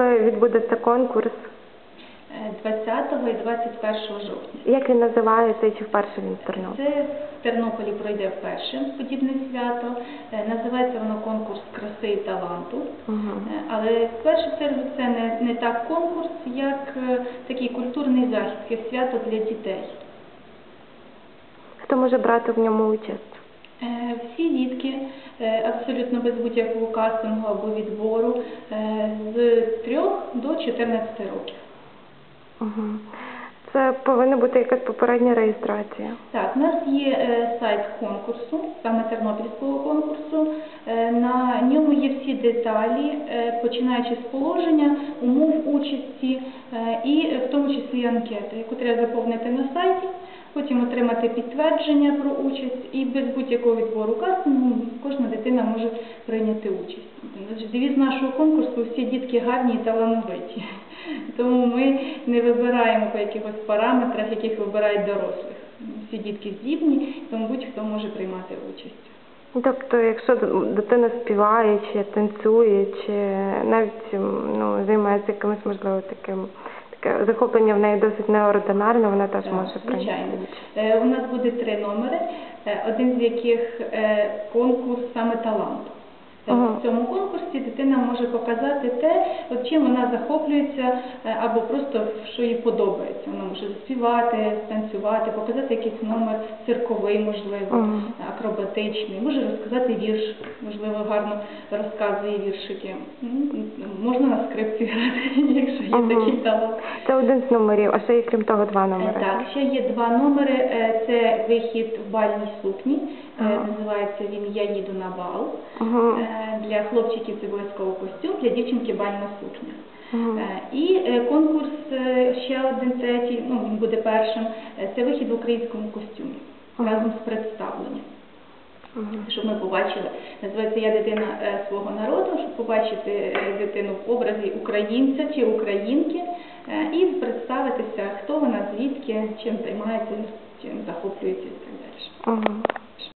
Коли відбудеться конкурс? Е, 20 і 21 жовтня. Як він називається і чи вперше він в Тернополі? Це в Тернополі пройде вперше подібне свято. Е, Називається воно конкурс краси і таланту. Е, Але в першу чергу це не, не так конкурс, як е, такий культурний захід, таке свято для дітей. Хто може брати в ньому участь? Е, Всі дітки е, абсолютно без будь-якого кастингу або відбору е, з 3 до 14 років. Мгм. Це повинна бути якась попередня реєстрація. Так, у нас є е, сайт конкурсу, саме тернопільського конкурсу. Е, на ньому є всі деталі, е, починаючи з положення, умов участі е, і в тому числі анкети, яку треба заповнити на сайті, потім отримати підтвердження про участь і без будь-якого відбору кастингу кожна дитина може прийняти участь. Девіз нашого конкурсу всі дітки гарні і талановиті. Тому ми не вибираємо по якихось параметрах, яких вибирають дорослих. Всі дітки здібні, тому будь-хто може приймати участь. Ну, Тобто, якщо дитина співає, чи танцює, чи навіть ну, займається якимось, можливо, таким таке захоплення в неї досить неординарне, вона теж Так, може прийняти звичайно. Е, У нас буде три номери, е, один з яких е, конкурс саме талант. Е, Ага. В цьому конкурсі дитина може показати те, чим вона захоплюється, е, або просто що їй подобається. Вона може заспівати, станцювати, показати якийсь номер цирковий, можливо, Ага. акробатичний, може розказати вірш, можливо, гарно розказує віршики. М, Можна на скрипці грати, якщо є Ага. такий талант. Це один з номерів, а ще є крім того два Е, номери. Так, ще є два номери. Е, Це вихід в бальній сукні. Ага. Називається він Я їду на бал. Е, Для хлопчиків це обов'язково костюм, для дівчинки бальна сукня. Мгм. Е, І е, конкурс е, ще один третій, ну він буде першим. Це вихід в українському костюмі Ага. разом з представленням. Мгм. Щоб ми побачили, називається Я дитина свого народу, щоб побачити дитину в образі українця чи українки і представитися, хто вона, звідки, чим займається, чим захоплюється і так далі.